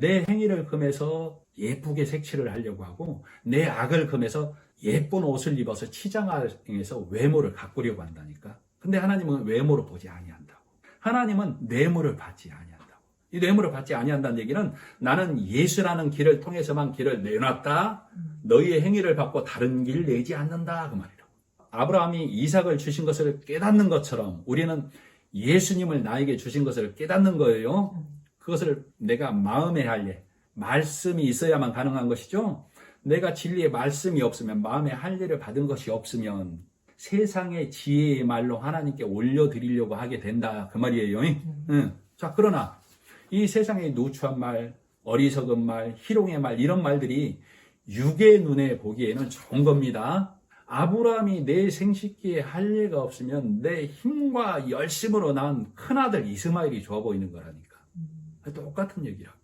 내 행위를 금해서 예쁘게 색칠을 하려고 하고 내 악을 금해서 예쁜 옷을 입어서 치장해서 외모를 가꾸려고 한다니까. 근데 하나님은 외모를 보지 아니한다고. 하나님은 뇌물을 받지 아니한다고. 이 뇌물을 받지 아니한다는 얘기는 나는 예수라는 길을 통해서만 길을 내놨다. 너희의 행위를 받고 다른 길 내지 않는다 그 말이라고. 아브라함이 이삭을 주신 것을 깨닫는 것처럼 우리는 예수님을 나에게 주신 것을 깨닫는 거예요. 그것을 내가 마음에 할래. 말씀이 있어야만 가능한 것이죠. 내가 진리의 말씀이 없으면 마음에 할례를 받은 것이 없으면 세상의 지혜의 말로 하나님께 올려드리려고 하게 된다 그 말이에요. 응. 자 그러나 이 세상의 누추한 말, 어리석은 말, 희롱의 말 이런 말들이 육의 눈에 보기에는 좋은 겁니다. 아브라함이 내 생식기에 할례가 없으면 내 힘과 열심으로 낳은 큰아들 이스마엘이 좋아 보이는 거라니까. 똑같은 얘기라고.